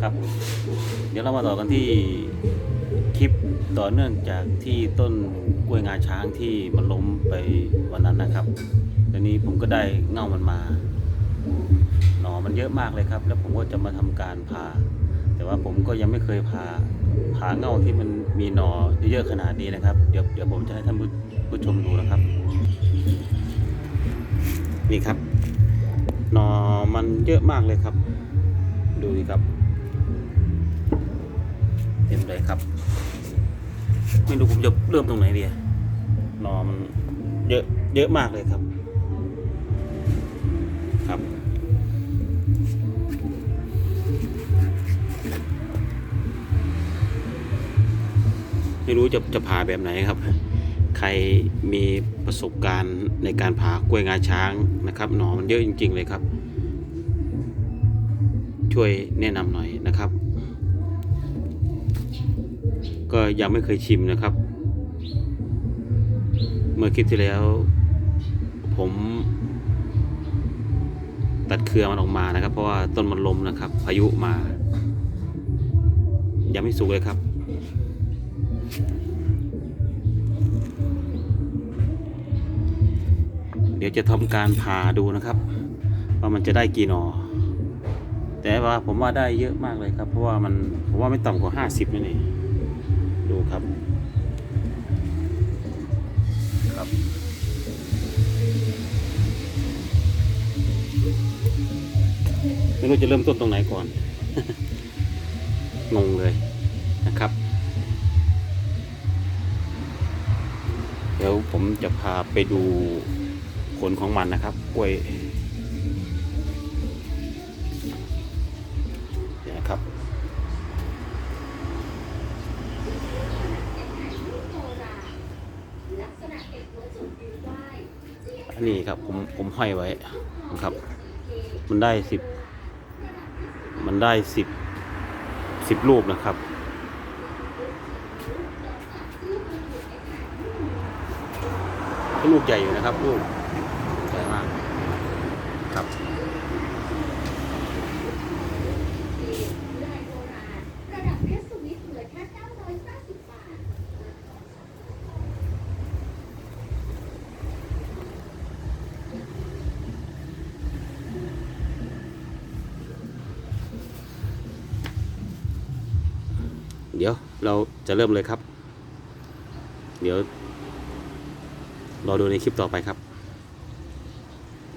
ครับ เดี๋ยวเรามาต่อกันที่คลิปต่อเนื่องจากที่ต้นกล้วยงาช้างที่มันล้มไปวันนั้นนะครับตอนนี้ผมก็ได้เง่ามันมา หนอมันเยอะมากเลยครับ แล้วผมก็จะมาทำการผ่า แต่ว่าผมก็ยังไม่เคยผ่าผ่าเง่าที่มันมีหนอเยอะขนาดนี้นะครับ เดี๋ยวเดี๋ยวผมจะให้ท่านผู้ชมดูนะครับ นี่ครับ หนอมันเยอะมากเลยครับ ดูดิครับ เต็มเลยครับ ไม่รู้ผมจะเริ่มตรงไหนดีหนอมันเยอะเยอะมากเลยครับ ครับไม่รู้จะจะผ่าแบบไหนครับ ใครมีประสบการณ์ในการผ่ากล้วยงาช้างนะครับ หนอมันเยอะจริง ๆ เลยครับ ช่วยแนะนำหน่อยนะครับ ก็ยังไม่เคยชิมนะครับ เมื่อคลิปที่แล้ว ผมตัดเครือมันออกมานะครับ เพราะว่าต้นมันล้มนะครับพายุมา ยังไม่สุกเลยครับเดี๋ยวจะทำการผ่าดูนะครับ ว่ามันจะได้กี่หนอ แต่ว่าผมว่าได้เยอะมากเลยครับ เพราะว่ามันผมว่าไม่ต่ำกว่าห้าสิบนั่นเองดูครับครับ ไม่รู้จะเริ่มต้นตรงไหนก่อน งงเลยนะครับ เดี๋ยวผมจะพาไปดูผลของมันนะครับกล้วย นี่ครับผมผมห้อยไว้นะครับ มันได้สิบมันได้สิบสิบรูปนะครับ ลูกใหญ่อยู่นะครับลูกใหญ่มากครับ ระดับเพชรสวิตเหลือแค่990บาท เดี๋ยวเราจะเริ่มเลยครับ เดี๋ยวรอดูในคลิปต่อไปครับ